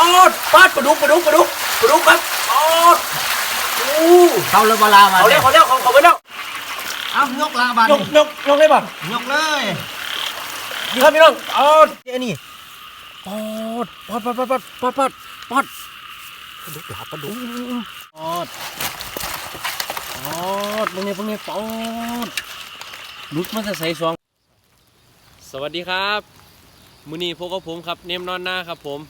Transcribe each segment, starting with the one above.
อดปาดปลาดุกปลาดุกปลาดุกปลาดุกครับปอดโอ้เขาเลยเวลามาเขาเร็วเขาเร็วเขาเขาไปแล้วเอายกลาบานยกยกยกได้ป่ะยกเลยนี่ครับพี่น้องปอดเจ้นี่ปอดปอดปอดปอดปอดปอดปอดปอดปลาดุกหลาปลาดุกปอดปอดตรงนี้ตรงนี้ปอดลุกมันจะใส่ซองสวัสดีครับมือนี้พวกกับผมครับ เนมนอนหน้าครับผม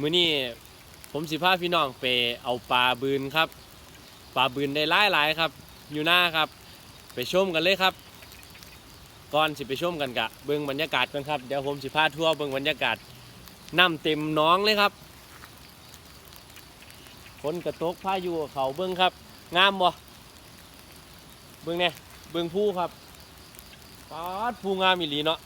มือนี้ผมสิพาพี่น้องไปเอาปลาบืนครับ ปลาบืนได้หลายหลายๆครับ อยู่หน้าครับ ไปชมกันเลยครับ ก่อนสิไปชมกันกะเบิ่งบรรยากาศกันครับเดี๋ยวผมสิพาทั่วเบิ่งบรรยากาศน้ำเต็มน้องเลยครับฝนกระตกพายุเขาเบิ่งครับ งามบ่เบิ่งเนี่ยเบิ่งผู้ครับปาดผู้งามอีหลีเนาะ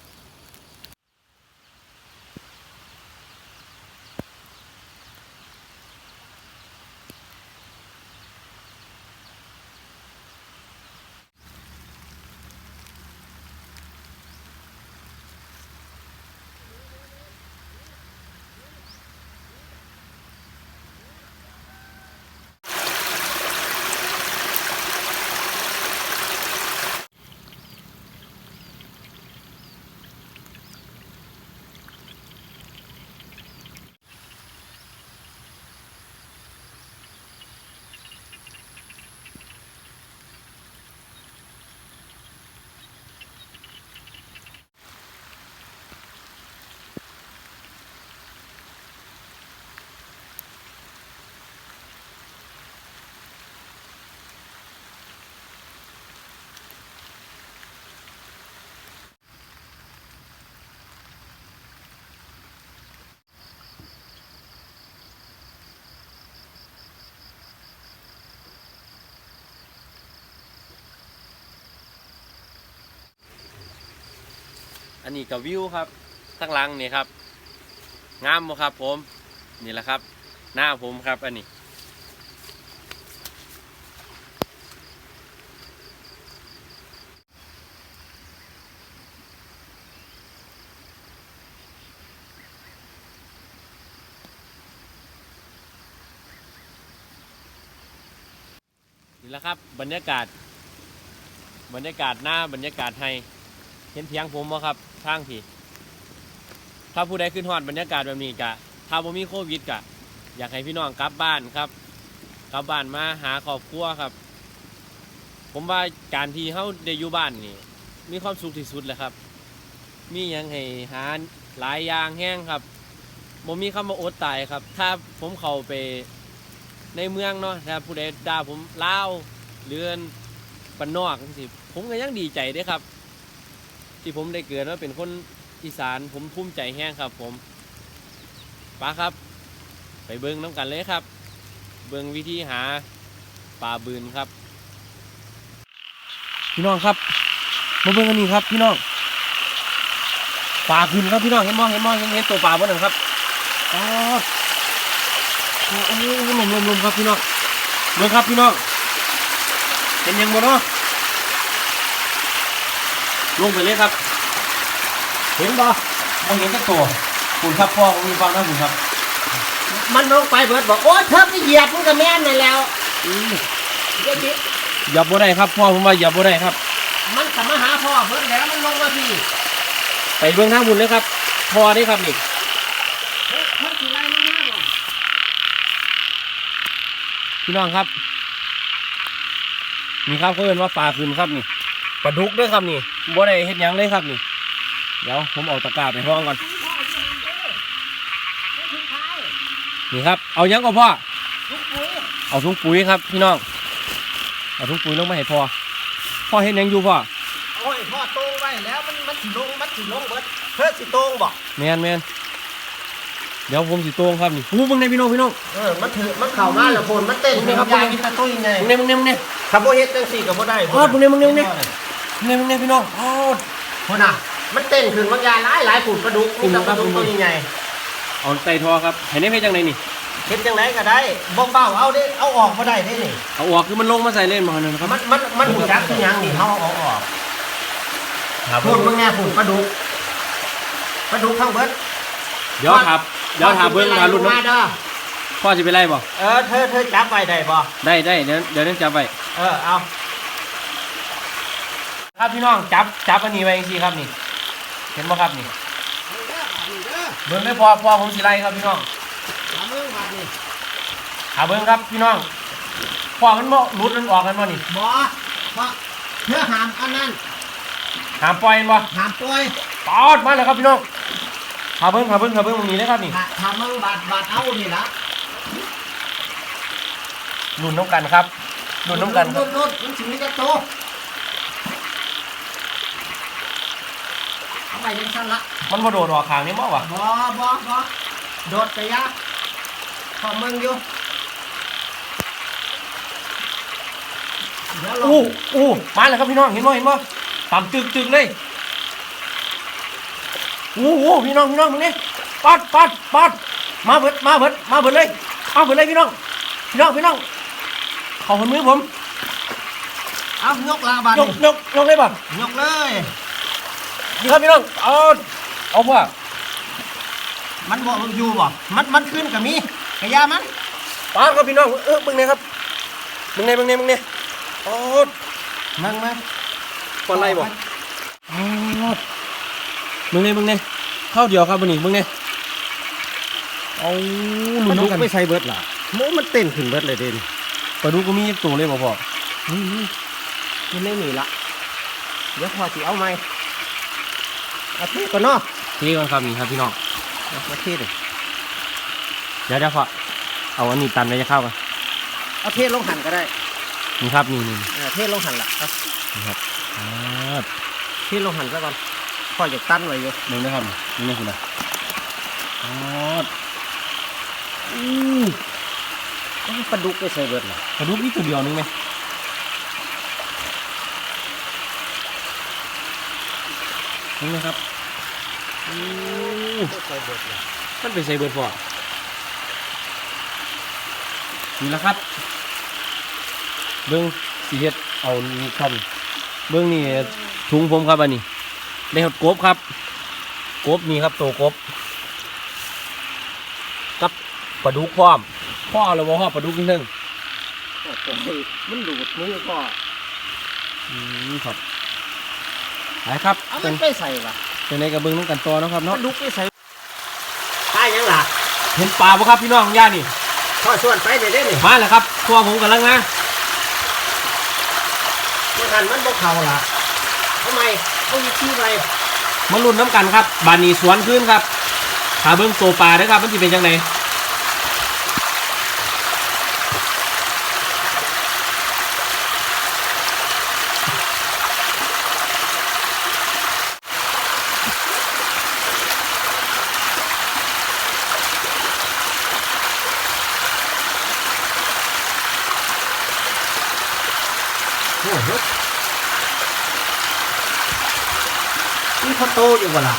อันนี้กับวิวครับทั้งหลังนี่ครับ งามบ่ครับ ผมนี่แหละครับ หน้าผมครับ อันนี้ นี่แหละครับ บรรยากาศ บรรยากาศหน้าบรรยากาศให้ เห็นเพียงผมบ่ครับทางพี่ ถ้าผู้ใดขึ้นฮอดบรรยากาศแบบนี้กะถ้าบ่มีโควิดกะ อยากให้พี่น้องกลับบ้านครับ กลับบ้านมาหาครอบครัวครับ ผมว่าการที่เฮาได้อยู่บ้านนี่ มีความสุขที่สุดแหละครับ มีหยังให้หาหลายอย่างแห้งครับบ่มีคำว่าอดตายครับ ถ้าผมเข้าไปในเมืองเนาะถ้าผู้ใดด่าผมเล่าเรือนปนนอกจังซี่ผมก็ยังดีใจด้วยครับ ที่ผมได้เกิดมาเป็นคนอีสานผมภูมิใจแห้งครับผมป้าครับ ไปเบิ้งน้ำกันเลยครับ เบิ้งวิธีหาปลาบืนครับ พี่น้องครับ มาเบิ้งกันนี่ครับ พี่น้องปลาขึ้นครับพี่น้องเห็นมองเห็นมองเห็นเห็นตัวปลาบนนั้นครับอ๋อโอ้โหลมลมลมครับพี่น้องเบิ้งครับพี่น้องเห็นยังบ่เนาะ ลงไปเลยครับเห็นบ่มองเห็นสักตัวคุณครับพ่อผมมีฟังนะคุณครับ มันลงไปเบิดบอกโอ้เธอไปเหยียบมันก็แม่นนั่นแล้วเดี๋ยวสิอย่าบ่ได้ครับพ่อผมว่าอย่าบ่ได้ครับ มันกลับมาหาพ่อเบิดแล้วมันลงมาพี่ ไปเบื้องทางบุญเลยครับพ่อได้ครับนี่เฮ้ยมันสิไล่มันมาบ่พี่น้องครับ นี่ครับเขาเอิ้นว่าปลาคืนครับนี่ ปลาดุกด้วยครับนี่บ่ได้เฮ็ดหยังเลยครับนี่ เดี๋ยวผมเอาตะกร้าไปห้องก่อนพ่ออยู่หั่นเด้อไม่ถึงท้ายนี่ครับ เอาหยังก็พ่อลูกปุ๋ยเอาถุงปุ๋ยครับ พี่น้อง เอาถุงปุ๋ยลงมาให้พ่อ พ่อเฮ็ดหยังอยู่พ่อ โอ้ยพ่อโตงไว้แล้วมันมันสิลงมันสิลงเบิดเพื่อสิโตงบอกแมนแมนเดี๋ยวผมสิโตรงครับนี่หูเบิ่งในพี่น้องพี่น้อง เออมันถือมันเข้ามาแล้วฝนมันเต้นนี่ครับยายมีแตะตุ้ยไง มึงเนี่ยมึงเนี่ยมึงเนี่ย ถ้าบ่เฮ็ดจังซี่ก็บ่ได้พอดมึงเนี่ยมึงเนี่ยมึงเนี่ยมึงเนี่ยมึงเนี่ยพี่น้องพอดพุ่นน่ะ มันเต้นขึ้นบางอย่างหลายหลายฝุ่นปลาดุกมีแต่ปลาดุกตัวใหญ่เอาใส่ทอครับเห็นได้เพชรจังไหนนี่ๆเฮ็ดจังไดก็ได้บ่เบาเอาเด้เอาออกบ่ได้เด้นี่เอาออกคือมันลงมาใส่เล่นมาเนี่ยนะครับมันมันมันหูจักคือหยังนี่เฮาเอาออกครับฝุ่นมึงแน่ฝุ่นปลาดุกปลาดุกทั้งเบิดเดี๋ยวครับเดี๋ยวถามเบิ้งถามรุ่นน้องมาเด้อ พ่อจะไปไล่บ่เออเธอเธอจับไว้ได้บ่ได้ได้เดี๋ยวเดี๋ยวนั่นจับไปเออเอาครับพี่น้องจับจับอันนี้ไว้จริงๆครับนี่ เห็นบ่ครับนี่เบิ้งไม่พอพอผมสิไล่ครับพี่น้องเอามือมานี่หาเบิ้งครับพี่น้องพอมันบ่หลุดมันออกกันบ่นี่บ่บ่เธอห้ามอันนั้นหามปล่อยมันบ่ห้ามปล่อยปอดมาแล้วครับพี่น้องหาเบิ้งหาเบิ้งหาเบิ้งตรงนี้เลยครับนี่ถ้าถ้ามึงบาดบาดเอานี่ละ หนุนน้ำกันครับหนุนน้ำกันครุรับดรุดมันสิมีแต่โตเอาไปยังสั้นละมันบ่โดดออกข้างนี้บ่วะบ่บ่บ่โดดกระยะพอมึงอยู่อู้อู้มาแล้วครับพี่น้องเห็นบ่เห็นบ่ต่ำตึกตึกเลยอู้อู้พี่น้องพี่น้องมึงนี่ปัดปัดปัดมาเบิดมาเบิดมาเบิดเลยมาเบิดเลยพี่น้องพี่น้องพี่น้อง ขอคนมือผมเอายกลาบาดยกยกยกเลยป่ะยกเลยนี่ครับพี่น้องเอาเอาว่ามันบอกมันอยู่บ่มันมันขึ้นกับมีกระยามันปาดครับพี่น้องเออมึงเนี่ยครับมึงเนี่ยมึงเนี่ยมึงเนี่ยโอ้มึงมึงปอนไรบ่อ๋อมึงเนี่ยมึงเนี่ยเข้าเดียวครับวันนี้มึงเนี่ยเอาหลุมันนลุกน้ำกันไม่ใส่เบิดล่ะโมมันเต้นขึ้นเบิดเลยเด่น ปลาดุกก็มีตัวเลยบ่พ่อนี่นี่มันไม่มีละเดี๋ยวพอสิเอาไหมเอาเทก่อนเนาะนี่ก่อนครับนี่ครับพี่น้องเอาเทเลยเดี๋ยวเดี๋ยวพ่อเอาอันนี้ตันไว้จะเข้ากันเอาเทลงหันก็ได้นี่ครับนี่นี่เออเทลงหันละเอานี่ครับอ่าเทลงหันซะก่อนพอจะตั้นไว้อยู่มึงนะครับนี่นี่คุณนะอ๋ออู้เอา ปลาดุกไม่ใส่เบิดล่ะปลาดุกนี่ตัวเดียวนึงไหมนี่นะครับอู้ใส่เบิดล่ะมันเป็นไซเบิร์ดพอนี่แหละครับ เบิ้งสีเฮ็ดเอานี่ครับเบิ้งนี่ถุงผมครับอันนี้ได้หดกบครับ กบนี่ครับตัวกบกับปลาดุกพร้อม พ่อเราบอกพ่อปลาดุกนิดนึงโอ้โหมันดูดมือก็อืมครับไปครับเอาเป็มันนไปใส่ว่ะเป็นในกระเบื้องน้ำกันต่อเนาะครับปเนาะลาดุกไม่ใส่ตายยังล่ะเห็นปลาปะครับพี่น้องย่านี่พ่อชวนไปเดี๋ยวได้นี่มาแล้วครับพ่อผมกำลังนะมันหันมันบ่เข่าล่ะทำไมเอาอีกที่ไปมาลุ้นน้ำกันครับ บานนีสวนขึ้นครับหาเบิ้งโตปลาเด้อครับมันจะเป็นยังไงโอ้โห นี่ เขาโตอยู่บ่ล่ะ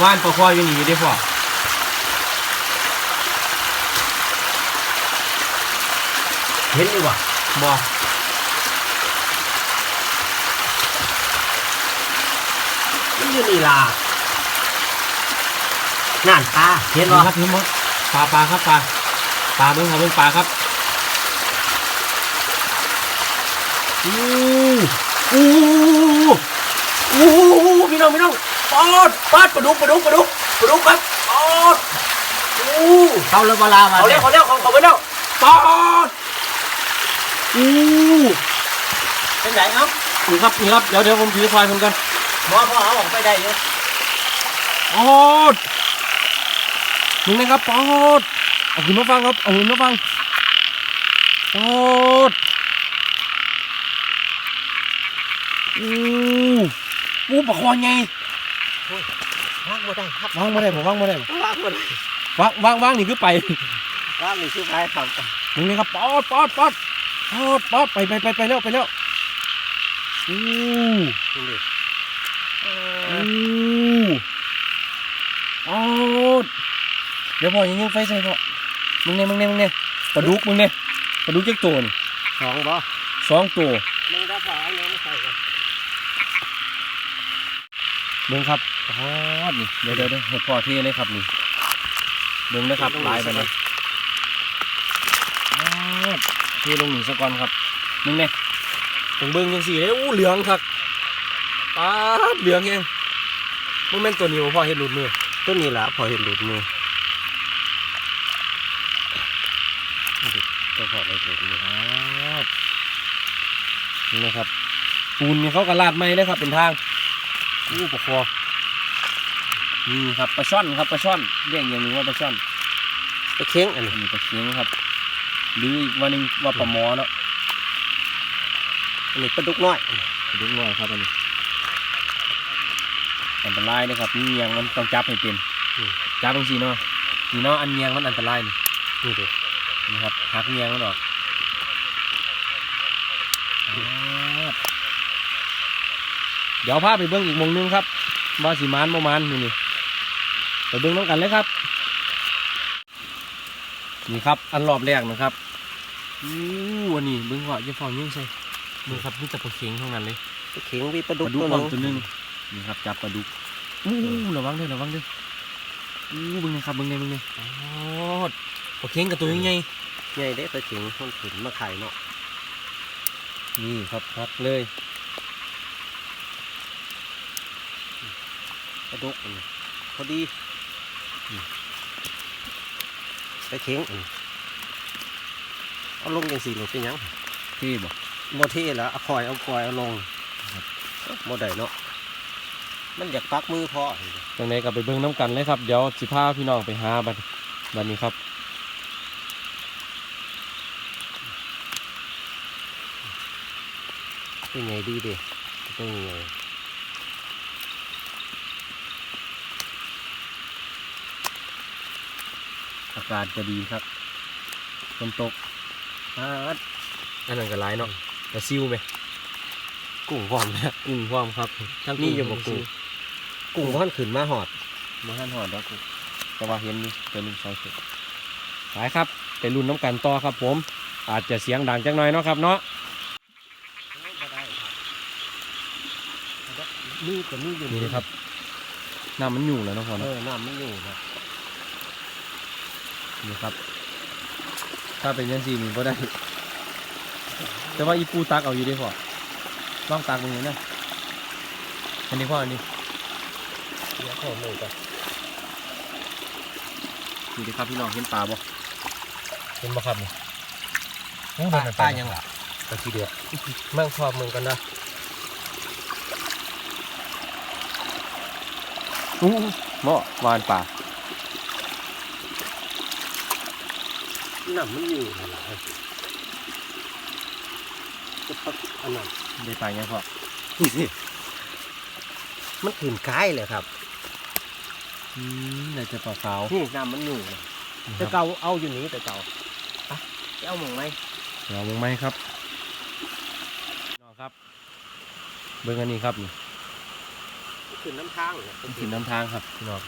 ว่านปลาคออยู่นี่ได้อพ่อเห็นอยู่บ่บอมันอยู่นี่ล่ะนั่นตาเห็นเห็นบ่ครับเห็นบ่ปลาปลาครับปลาปลาเบิ้งครับเบิ้งปลาครับอู้อู้อู้พี่น้ องพี่น้องปอดปอดปลาดุกปลาดุกปลาดุกปลาดุกครับปอดอู้เขาเลยบ่ลามาเขาเรียกเขาเรียกเขาเขาไปแล้วปอดอู้เป็นไงเอ้านี่ครับนี่ครับเดี๋ยวเดี๋ยวผมถือควายผมกันบ่พอเอาออกไปได้อยู่ปอดมึงนะครับปอดเอาขึ้นมาฟังครับเอาขึ้นมาฟังปอดอู้ อู้ปลาคอไงวางบ่ได้ครับวางมาได้ผมวางมาได้บ่วางบ่ได้วางวางวางนี่คือไปวางนี่คือใครครับมึงนะครับปอดปอดปอดปอดปอดไปไปไปไปแล้วไปแล้วอู้นี่เออู้อปอดเดี๋ยวพ่อยังยิงไฟใส่พ่อมึงเนี่ยมึงเนี่ยมึงเนี่ยปลาดุกมึงเนี่ยปลาดุกเจ๊กตัวนี่สองบ่สองตัวมึงได้พอเอาเนื้อมาใส่กัน มึงครับปอดนี่เดี๋ยวเดี๋ยวเดี๋ยวให้พ่อเทเลยครับนี่เบิ่งนะครับหลายไปเลยเทลงหนึ่งสะก่อนครับมึงเนี่ยต้องเบิ่งจังสี่เลยอู้เหลืองครับปาดเหลืองเองมันแม่นตัวนี้บ่พ่อเฮ็ดหลุดมือต้นนี้ละพอเห็นหลุดมือตัวพอได้หลุดมือครับนี่นะครับปูนนี่เขากระลาดไม้นะครับเป็นทาง อู้ปะคอนี่ครับปลาช่อนครับปลาช่อนเรียกอย่างหนึ่งว่าปลาช่อนไปเค้งอันนี้อันนี้ปลาเคียงครับ หรืออีกวันหนึงว่าปลาหมอเนาะอันนี้ปลาดุกน้อยปลาดุกน้อยครับอันนี้อันตรายนะครับนี่เงียงมันต้องจับให้เป็นจับตรงสีเนาะนี่เนาะอันเงียงมันอันตรายนี่นี่ดินี่ครับหักเงียงมันออกครับ เดี๋ยวพาไปเบิ้งอีกหมองหนึงครับว่าสีมานบ่มานนี่นี่ไปเบิ้งน้องกันเลยครับ นี่ครับ อันรอบแรกนะครับอู้วันนี้เบิ้งว่าจะฟองยิ่งใส่เบิ้งครับนี่แต่ปลาเข็งเท่านั้นเลยไปเค้งวิปลาปดุกลาดุกตัวหเอานึงตัวหนึงนี่ครับจับปลาดุกอู้ระวังเด้อระวังเด้ออู้เบิ้งเลยครับเบิ้งเลยเบิ้งเลยอ๋อปลาเข็งกับตัวใหญ่ใหญ่เด้ปลาเค้งมันขึ้นมาไข่เนาะนี่ครับพักเลย ปลาดุกอันนี้พอดีนี่ไปเค้งอันนี้เอาลงยังสี่หลุดเป็นหยังที่บอกบ่เท่แล้วเอาคอยเอาคอยเอาลงบ่ได้เนาะมันอยากปักมือพอจังไดก็ไปเบิ้งน้ำกันเลยครับ เดี๋ยวสิพาพี่น้องไปหาบัดบัดนี้ครับเป็นไงดีดิเป็นไง อากาศก็ดีครับฝนตกอ่าอันนั้นก็หลายเนาะแต่ซิวไหมกุ้งพร้อมแล้วกุ้งพร้อมครับทั้งมีอยู่บ่กุ้งกุ้งพันขึ้นมาหอดมาหันหอดแล้วกุ้งแต่ว่าเห็นอยู่ตัวหนึงสองตัวไปครับไปรุ่นน้ำกันต่อครับ ผม อาจจะเสียงดังจังหน่อยเนาะครับเนาะมีก็มีอยู่นี่นะครับน้ำมันอยู่แล้วเนาะพ่อเอเนาะอน้ำไม่อยู่นะ นี่ครับ ถ้าเป็นยังสี่นี่ก็ได้ แต่ว่าอีปูตักเอาอยู่เดีพ่อลองตักมึงเลยนะอันนี้พ่ออันนี้เดี๋ยวขอเลยก่อนนี่ดิครับพี่น้องเห็นปลาบ่เห็นบ่ครับนี่ป้าป้ายังล่ะตะกี้เดือดเมืองพอเมืองกันนะอู้เหมาะวานปลา น้ำมันอยู่นั่นล่ะจะปักอันนั้นได้ปลายังพ่อมันขึ้นกายเลยครับอืมได้จะปลาขาวนี่น้ำมันอยู่นะแต่เก่าเอาอยู่นี้แต่เก่าไปไปเอาหมองไหมเดี๋ยวมึงไหมครับพี่น้องครับ เบิ่งอันนี้ครับนี่ขึ้นน้ำทางเลยเป็นสินน้ำทางครับพี่น้อง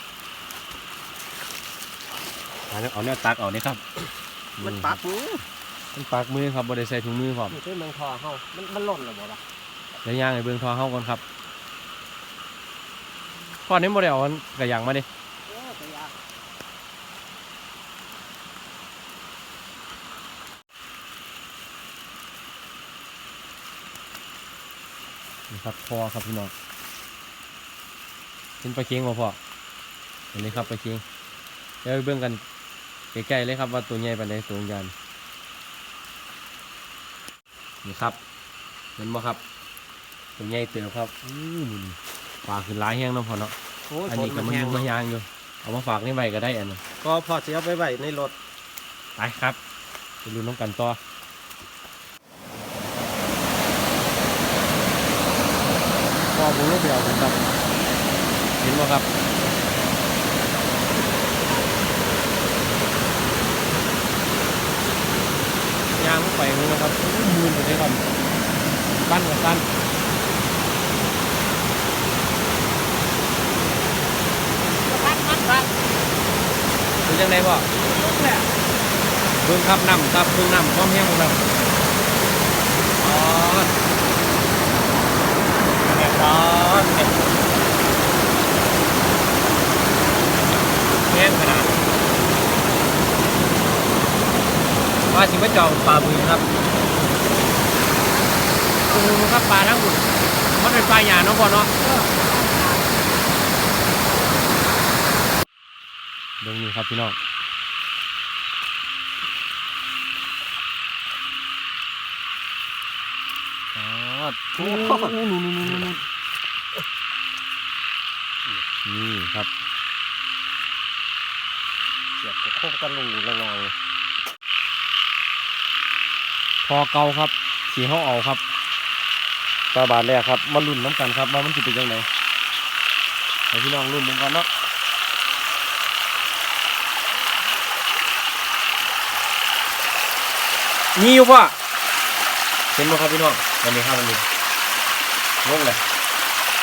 เอาเนี่ยเอาเนี่ยตักเอาเนี่ยครับ มันปักมือมันปากมือครับบ่ได้ใส่ถุงมือพร้อมมันเป็นเมืองทอเฮามันมันหล่นแล้วบ่ล่ะเดี๋ยวย่างให้เบิ่งทอเฮาก่อนครับพ่อนี้บ่ได้เอาอันกระยางมาดิเออไปยากนี่ครับพอครับพี่น้องเห็นปลาเค็งบ่พ่อเห็นเลยครับปลาเค็งเดี๋ยวไปเบิ่งกัน ใกล้ๆเลยครับว่าตัวใหญ่ปานใดตัวใหญ่นี่ครับเห็นบ่ครับ ตัวใหญ่เติบครับอู้นี่นี่ปลาขึ้นหลายแห้งเนาะพ่อเนาะโอ้ยอันนี้ก็มันแห้ยุ่งมายางอยู่ เอามาฝากในใบก็ได้อันนั้นก็พอเสียไปไว้ในรถไปครับไปดูน้องกันต่อพ่อผมไม่ไปเอาผมครับเห็นไหมครับ ยาง ไปเลยนะครับมือไปเลยครับสั้นกับสั้นเป็นยังไงพ่อเบิ่งครับน้ำครับเบิ่งน้ำความแห้งของน้ำอ๋อแห้งร้อนแห้งแห้งขนาดาสิมาจองปลาบึงครับโอ้โหครับปลาทั้งหมดมันเป็นปลาหยาเนาะพ่อเนาะเรื่องนี้ครับพี่น้องอ๋อโอ้โหนู่นๆๆๆนี่ครับ เสียบกับโคกกระลูละงางเลย พอเกาครับสีเขาเอาครับปลาบาทแรกครับมาลุ้นน้ำกันครับว่ามันจะเป็นยังไงให้พี่น้องลุ้นเหมือนกันเนาะนี่อยู่ปะเห็นไหมครับพี่น้องวันนี้ครับวันนี้ลงเลย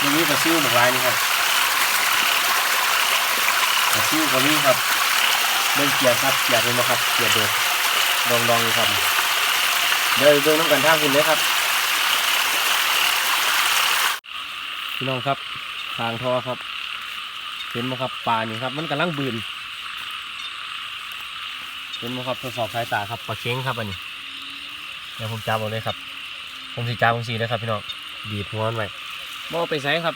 นี่นี่กระซิวหมกลายนี่ครับกระซิวกับนี่ครับเล่นเกียร์ครับเกียร์เป็นไหมครับเกียร์โดดลองลองๆดูครับ เดี๋ยวเดินน้ำกันทางคุณเลยครับ พี่น้องครับทางท่อครับ เห็นไหมครับปลานี่ครับ มันกำลังบืนเห็นไหมครับทดสอบสายตาครับปลาเค็งครับอันนี้เดี๋ยวผมจับเอาเลยครับ ผมสีจับผมสีเลยครับ พี่น้องบีบหัวมันไว้บเอาไปใส่ครับ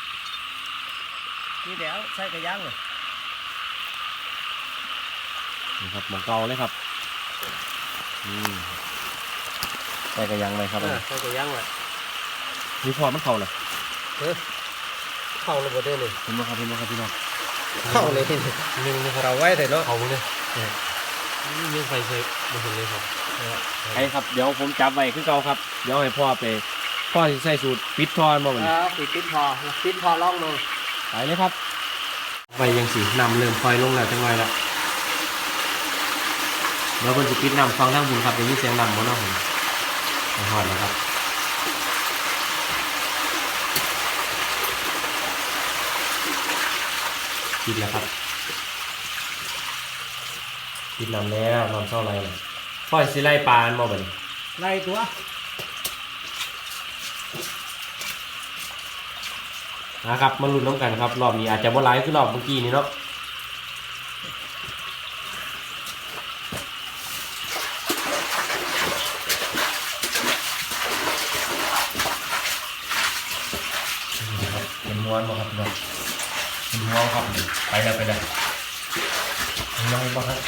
นี่เดี๋ยวใส่กระย่างเลยนี่ครับหมองเกาเลยครับนี่ ใส่กระยังเลยครับอันนี้ใส่กระย่างเลยนี่พอมันเข่าเลยเข้าระบบได้เลยเห็นไหมครับเห็นไหมครับพี่น้องเข้าเลยนี่นี่นี่เราไว้แต่เนาะเขาเลยนี่ยังไฟเซฟมาถึงเลยครับไอ้ครับ เดี๋ยวผมจับไว้คือเก่าครับ เดี๋ยวให้พ่อไป พ่อสิใส่สูตรปิดทอนบ่เหมือนอ่าปิดปิดพอปิดพอล่องลงไปเลยครับไปยังสีนำเริ่มคอยลงแล้วจังไงละแล้วคนจะปิดนำฟังทั้งบุญครับเดี๋ยวนี้เสียงนำบ่เนาะผม ไปหอดแล้วครับปิดแล้วครับปิดนำแล้วนำเท่าไรเลยพ่อสิไล่ปลาอันบ่บัดนี้ไล่ตัวนะครับมาลุ้นน้ำกันครับ รอบนี้อาจจะบ่ไลฟ์คือรอบเมื่อกี้นี้เนาะ เป็นม้วนบ่ครับพี่น้องเป็นม้วนครับไปแล้วไปแล้วเป็นม้วนบ่ครับ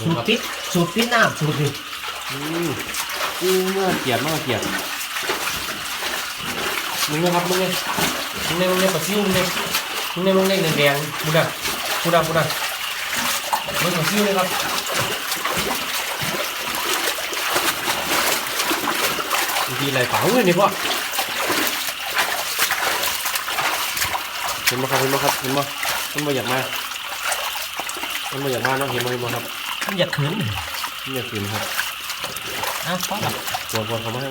สูบปิดสูบปิดน้ำสูบปิดอืมอืมเมื่อเกลียดเมื่อเกลียดมึงนะครับมึงเนี่ยมึงเนี่ยมึงเนี่ยปลาซิวมึงเนี่ยมึงเนี่ยมึงเนี่ยแดงๆมึงน่ะมึงน่ะมึงน่ะมึงปลาซิวเลยครับ บางทีอะไรเปล่าเงินนี่พ่อเห็นไหมครับเห็นไหมครับเห็นไหมมันบ่อยากมามันบ่อยากมาเนาะเห็นไหมเห็นไหมครับมันอยากขืนมันอยากกินครับอ้าวพ่อหลับปวดปวดเขามาให้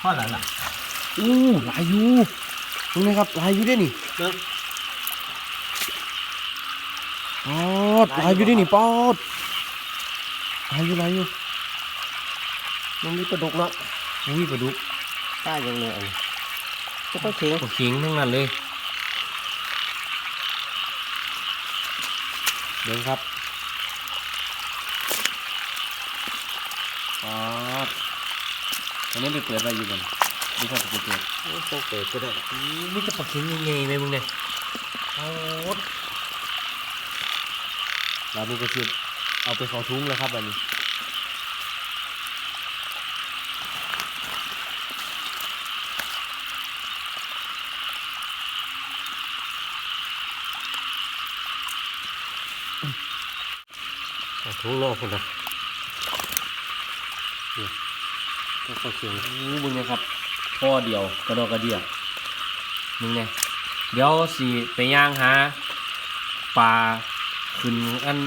พ่อหลับล่ะอู้หลายอยู่ตรงนี้ครับหลายอยู่ด้วยนี่เนาะปอดหลายอยู่ด้วยนี่ปอดหลายอยู่หลายอยู่ มันมีกระดกเนาะอุ้ยปลาดุกใต้ยังเลยก็ต้องเข่งปลาขิงทั้งนั้นเลยเดินครับปอดอันนี้ไปเปิดอะไรอยู่บนนี่ครับไปเปิดต้องเปิดก็ได้อู้มีแต่ปลาขิงยังไงไหมมึงเนี่ยปอดแล้วนี่ก็คือเอาไปเขาทุ้งแล้วครับอันนี้ ทุ่งนอกคนนะก็ต้องเข่งอู้มึงเนี่ยครับพ่อเดียวกระดอกกระเดียมึงเนี่ยเดี๋ยวสิไปย่างหาปลาขึ้นอัน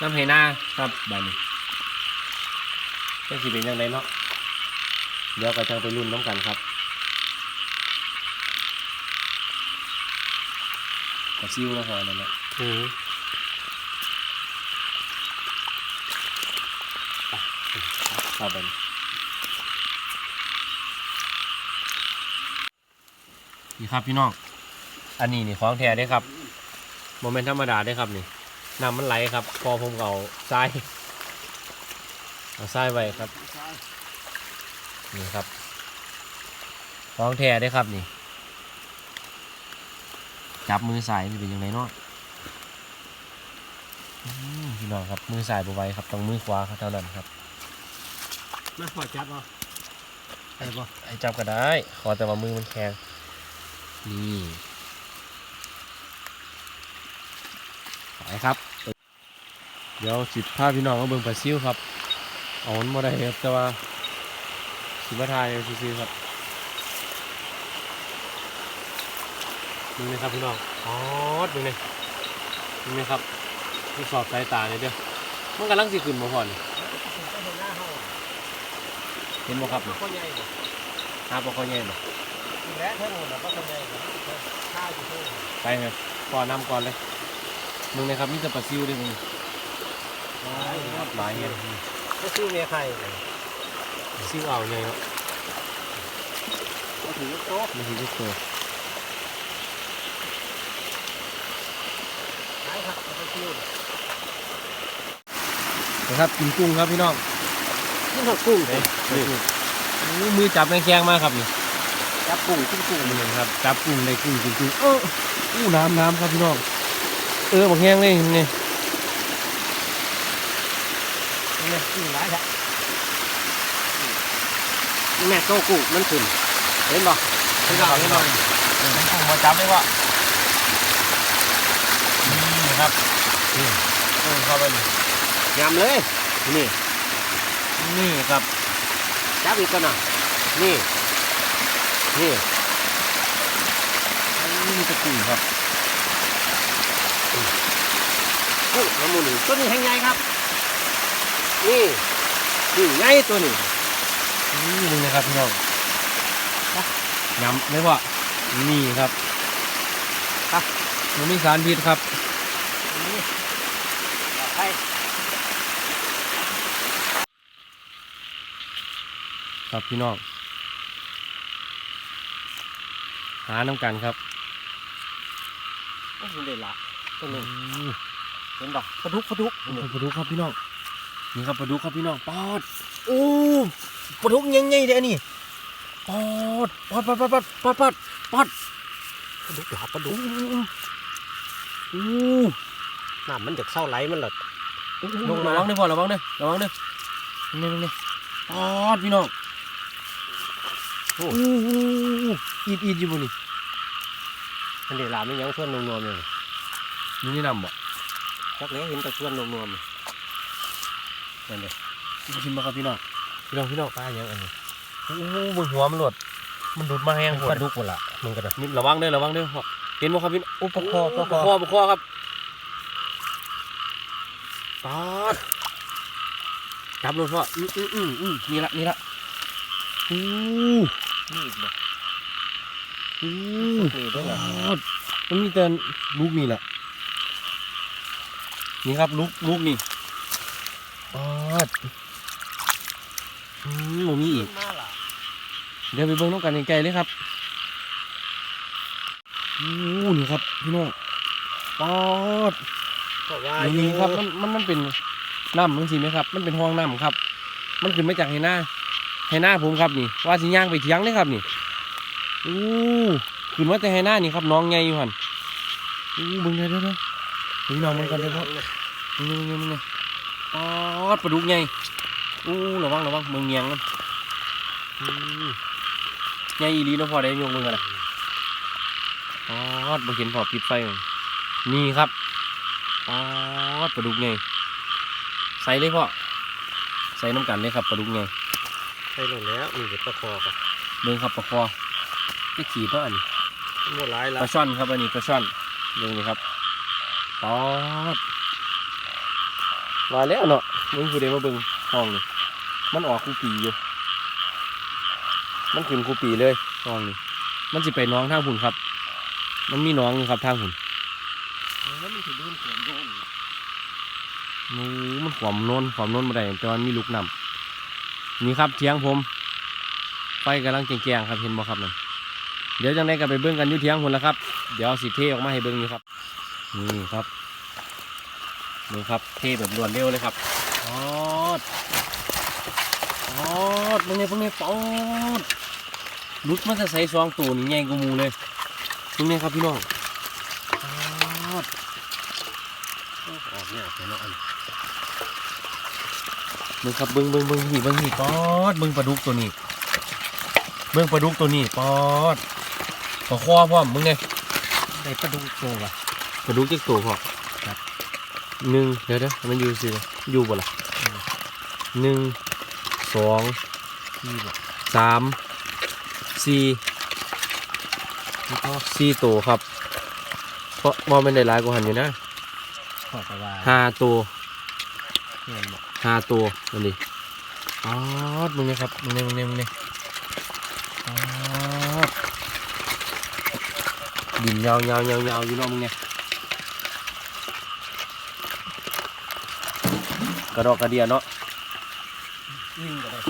น้ำไหหน้าครับบานนี้ก็สิเป็นยังไงเนาะเดี๋ยวก็จะไปรุ่นน้ำกันครับกระซิวแล้วพอนั่นแหละ อืมครับบานนี่ครับพี่น้อง อันนี้นี่ของแท้ด้ครับโมเมนต์ธรรมดาได้ครับนี่น้ำมันไหลครับ พอผมเอาทรายเอาทรายไว้ครับ นี่ครับของแท้ได้ครับนี่ จับมือสายนี่เป็นยังไงเนาะพี่น้องครับมือสายบไว้ครับต้องมือขวาครับเท่านั้นครับ มาขอจับเอาไอ้บ่ให้จับก็ได้ ขอแต่ว่ามือมันแข็งนี่ไปครับ เดี๋ยวสิพาพี่น้องมาเบิ่งปลาซิวครับ เอามันมาได้ครับแต่ว่าสิมาทายซื้อๆครับนี่นะครับพี่น้องอ๋อดูนี่นี่นะครับที่สอบสายตาเนี่ยเด้อมันกำลังสิขึ้นมาพอนี่ เห็นบ่ครับนี่ก็ใหญ่บ่หาปลาคอใหญ่บ่กินแล้วเท่านั้นก็คนใหญ่บ่ข้าวอยู่เท่านั้นไปครับก่อนนำก่อนเลยมึงนะครับมีแต่ปลาซิวด้วยมึงหลายเงี้ยก็ซื้อเมียใครซิวเอาไงเนาะก็ถือโต๊ะมันคือทุกตัวขายครับก็ซื้อนะครับกินกุ้งครับพี่น้องกิ นหอดกุ้งเฮ้ยมือจับแข็งๆมากครับนี่จับกุ้งกินกุ้งนี่ครับจับกุ้งได้กุ้งกินกุ้งเอออู้น้ำน้ำครับพี่น้องเออบักแห้งเลยนี่เนี่ยกุ้งหลายครับแม่โตกุ้งมันขึ้นเห็นบ่พี่น้องพี่น้องกุ้งมาจับได้วะนี่ครับนี่กุ้งเข้าไปนี่ยำเลยนี่ นี่ครับจับอีกกันน่ะนี่ นี่นี่จะกุ้งครับกุ้งน้ำมูนี่ตัวนี้แห้งใหญ่ครับ นี่นี่ใหญ่ตัวนี้นี่มึงนะครับพี่น้องยำเลยว่นี่ครับมันมีสารพิษครับนี่ไป ครับพี่น้อง หาน้ำกันครับโอ้ยเด็ดละตัวหนึงอืมเห็นบ่ปลาดุกปลาดุกปลาดุกครับพี่น้องนี่ครับปลาดุกครับพี่น้องปอดโอ้ปลาดุกยังไงเด้อนี่ปอดปอดปอดปอดปอดปอดปอดปอดปลาดุกหลาปลาดุโอ้กโหน้ำมันจะเข้าไหลมันหลดลงระวังเด้อพ่อระวังเด้อระวังเด้อนี่นี่นี่ปอดพี่น้อง โอ้โหอีดอีดอยู่บนนี่อันนี้ลาไม่ยังส่วนนวมๆเลยนี่นี่นำบ่จักเลี้ยเห็นแต่ส่วนนวมๆนั่นเด้ชิมมาครับพี่น้องพี่น้องพี่น้องปลาอย่างอันนี้โอ้โหบนหัวมันหลดมันดูดมาแห้งปลาดุกหมดละมันก็ได้นี่ระวังเด้อระวังเด้อเห็นบ่ครับพี่น้องอุปคอปปลาลาคคออปลาคอครับปาดจับรถพ่ออืออืออืออือนี่ละนี่ละ อู้นี่อีกบ่อู้นี่ด้วยเหรอมันมีแต่ลูกนี่แหละนี่ครับลูกลูกนี่ปาดอืมมันมีอีกเดี๋ยวไปเบิ่งน้องกันไกลๆเลยครับอู้นี่ครับพี่น้องปอดเพราะว่านี่ครับมันมันมันเป็นน้ำมันสิไหมครับ มันเป็นห้องน้ำครับ มันขึ้นมาจากไหหน้า ไหหน้าผมครับนี่ ว่าสิย่างไปเถียงเลยครับนี่อู้ขึ้นมาแต่ไหหน้านี่ครับน้องไงอยู่หันอู้เบิ่งเด้อเด้อเด้อพี่น้องมันกันเด้อครับนี่นี่นี่นี่ปอดปลาดุกไงอู้ระวังระวังมืองเงียงมันไงอีดีเนาะพอได้ยกมือกันนะปอดบ่เห็นพอปิดไฟมนนี่ครับปอดปลาดุกไงใส่เลยพ่อใส่น้ำกันเลยครับปลาดุกไง ใช่แล้วแล้วนี่เด็ดปลาคอกับเบิ่งครับปลาคอไม่ขีดเนาะอันนี้หมดหลายปละลาช่อนครับอันนี้ปลาช่อนเบิ่งนี่ครับปอดมาแล้วเนาะมึงผู้ใดมาเบิ่งห้องนี่มันออกคูปีอยู่ มันขึ้นคูปีเลยห้องนี่มันสิไปหน้องทางหุ่นครับ มันมีหน้องอยู่ครับทางหุ่นแล้วมันถึงโดนขวมโดนนู้มันขวามโน้นขวามโน้นมาได้แต่มันมีลูกน้ำ นี่ครับเทียงผมไฟกำลังแจงๆครับเห็นบ่ครับนั่นเดี๋ยวจังไดก็ไปเบิ่งกันอยู่เที่ยงคนละครับ เดี๋ยวสิเทออกมาให้เบิ่งนี่ครับ นี่ครับนี่ครับเทแบบรวดเร็วเลยครับปอดปอดมึงเนี่ยมึงเนี่ยปอดลุดมันจะใส่ซองตัวนี่ใหญ่กว่าหมูเลยตรงนี้ครับพี่น้องปอดออกเนี่ยเนาะอัน เบิ่งครับเบิ่งเบิ่งเบิ่งนี่เบิ่งนี่ปอดเบิ่งปลาดุกตัวนี้ เบิ่งปลาดุกตัวนี้ปอดปลาคอพร้อมมึงไงได้ปลาดุกโตว่ะปลาดุกจักตัวพอครับหนึ่งเดี๋ยวเดี๋ยวมันอยู่สิอยู่บ่ล่ะหนึ่งสองที่บ่สามสี่ที่พ่อสี่ตัวครับ เพราะว่ามันได้หลายกว่าหันอยู่นะพ่อแต่ว่าห้าตัวเงินบ่ ห้าตัวนั่นดิอ๋อมึงเนี่ยครับมึงเนี่ยมึงเนี่ยมึงเนี่ยอ๋อดินยาวยาวยาวยาวอยู่เนาะมึงเนี่ยกระดอกกระเดียเนาะอึ้งก็ได้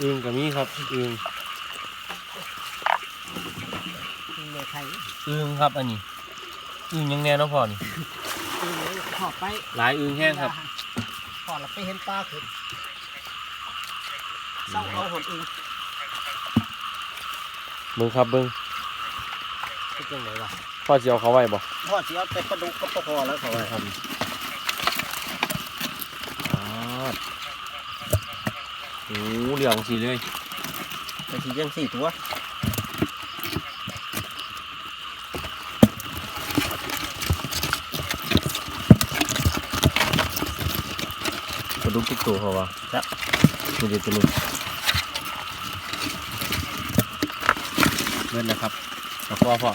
อึงกับมีครับอึงอึ้งในไทยอึงครับอันนี้อึงยังแน่เนาะพ่อนี่อึ้งเลยขอบไปหลายอึงแห้งครับ พอเราไปเห็นปลาขึ้นเศร้าเอาหดอึ้งเบิ่งครับเบิ่งเป็นจังไงวะพ่อจะเอาเขาไว้บ่พ่อสิเอาแต่ปลาดุกก็พอแล้วเขาว่าครับอ๋อโอ้เหลืองสีเลยแต่สิยังสี่ตัวะดุกทุกตัวเขาวะครับนี่เดี๋ยวตัวนึงเล่นนะครับแล้วพ่อพ่อ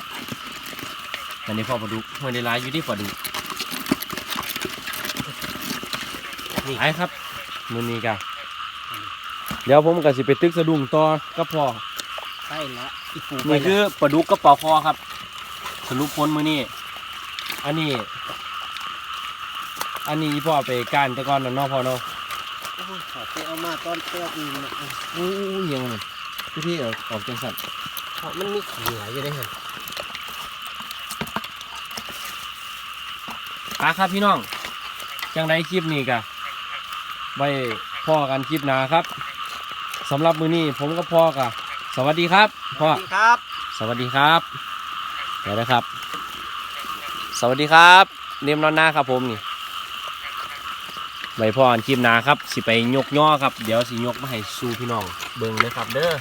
อันนี้พ่อปลาดุกไม่ได้ร้ายอยู่ที่ปลาดุกนี่ไอ้ครับมือนี้กันเดี๋ยวผมก็สิไปตึกสะดุ้งต่อกับพ่อใช่แล้วอีปูไปนี่คือปลาดุกกระเป๋าคอครับ สรุปผลมือนี้อันนี้ อันนี้พ่อไปก้านแตะกอนนั่นเนาะพ่อเนาะโอ้โหขอไปเอามาตอนเปรี้ยวอึ้งนะอู้ยยังมันพี่พี่เอาออกจังสันเพราะมันมีขี้เหลืออยู่ได้เห็นปาครับพี่น้อง จังไดคลิปนี้กะไว้พ่อกันคลิปหนาครับสำหรับมือนี้ผมก็พ่อกะสวัสดีครับพ่อสวัสดีครับ สวัสดีครับเดี๋ยวนะครับ สวัสดีครับ เนมนอนหน้าครับผมนี่ ไว้พอนคลิปหนาครับ สิไปยกย่อครับ เดี๋ยวสิยกมาให้สู่พี่น้องเบิ่งเลยครับเด้อ